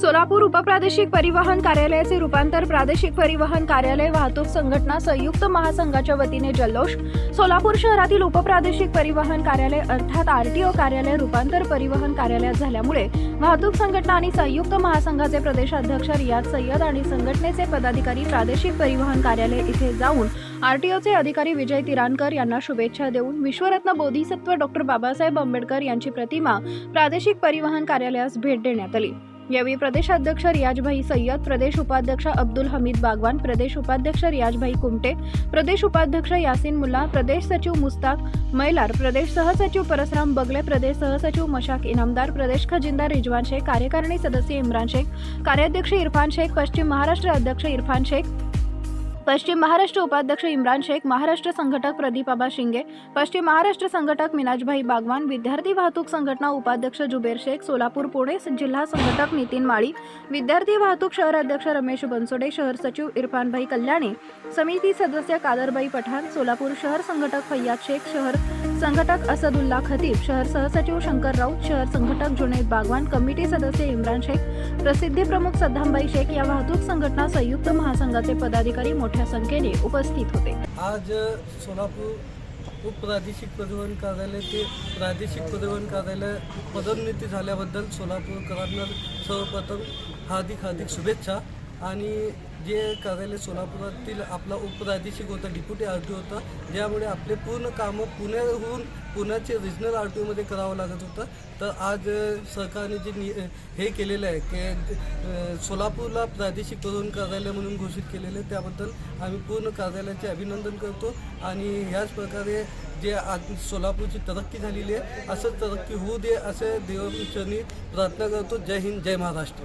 सोलापूर उपप्रादेशिक परिवहन कार्यालयाचे रूपांतर प्रादेशिक परिवहन कार्यालय वाहतूक संघटना संयुक्त महासंघाच्या वतीने जल्लोष सोलापूर शहरातील उपप्रादेशिक परिवहन कार्यालय अर्थात आरटीओ कार्यालय रूपांतर परिवहन कार्यालयात झाल्यामुळे वाहतूक संघटना आणि संयुक्त महासंघाचे प्रदेशाध्यक्ष रियाज सय्यद आणि संघटनेचे पदाधिकारी प्रादेशिक परिवहन कार्यालय इथे जाऊन आरटीओचे अधिकारी विजय तिरानकर यांना शुभेच्छा देऊन विश्वरत्न बोधिसत्व डॉक्टर बाबासाहेब आंबेडकर यांची प्रतिमा प्रादेशिक परिवहन कार्यालयास भेट देण्यात आली. यावेळी प्रदेशाध्यक्ष रियाजभाई सय्यद प्रदेश उपाध्यक्ष अब्दुल हमीद बागवान प्रदेश उपाध्यक्ष रियाजभाई कुमटे प्रदेश उपाध्यक्ष यासिन मुल्ला प्रदेश सचिव मुस्ताक मैलार प्रदेश सहसचिव परसराम बगले प्रदेश सहसचिव मशाक इनामदार प्रदेश खजिनदार रिजवान शेख कार्यकारिणी सदस्य इम्रान शेख कार्याध्यक्ष इरफान शेख पश्चिम महाराष्ट्र अध्यक्ष इरफान शेख पश्चिम महाराष्ट्र उपाध्यक्ष इम्रान शेख महाराष्ट्र संघटक प्रदीपाबा शिंगे पश्चिम महाराष्ट्र संघटक मिनाजभाई बागवान विद्यार्थी वाहतूक संघटना उपाध्यक्ष जुबेर शेख सोलापूर पुणे जिल्हा संघटक नितीन माळी विद्यार्थी वाहतूक शहर अध्यक्ष रमेश बनसोडे शहर सचिव इरफानभाई कल्याणी समिती सदस्य कादरबाई पठाण सोलापूर शहर संघटक फैयाद शेख शहर संघटक असदुल्ला खतीब शहर सहसचिव शंकर राऊत शहर संघटक जुनेद बागवान कमिटी सदस्य इम्रान शेख प्रसिद्धी प्रमुख सद्दामबाई शेख या वाहतूक संघटना संयुक्त महासंघाचे पदाधिकारी मोठे मोठ्या संख्येने उपस्थित होते. आज सोलापूर उपप्रादेशिक परिवहन कार्यालय ते प्रादेशिक परिवहन कार्यालय पदोन्नती झाल्याबद्दल सोलापूरकरांना सर्वप्रथम हार्दिक हार्दिक शुभेच्छा. आणि जे कार्यालय सोलापुरातील आपला उपप्रादेशिक होता डिप्युटी आर टी होता ज्यामुळे आपले पूर्ण कामं पुण्याहून पुण्याचे रिजनल आर टी ओमध्ये करावं लागत होतं. तर आज सरकारने जे नि हे केलेलं आहे की सोलापूरला प्रादेशिक करून कार्यालय म्हणून घोषित केलेलं आहे त्याबद्दल आम्ही पूर्ण कार्यालयाचे अभिनंदन करतो. आणि ह्याच प्रकारे जे आज सोलापूरची तरक्की झालेली आहे असंच तरक्की होऊ दे असे देवचरणी प्रार्थना करतो. जय हिंद जय महाराष्ट्र.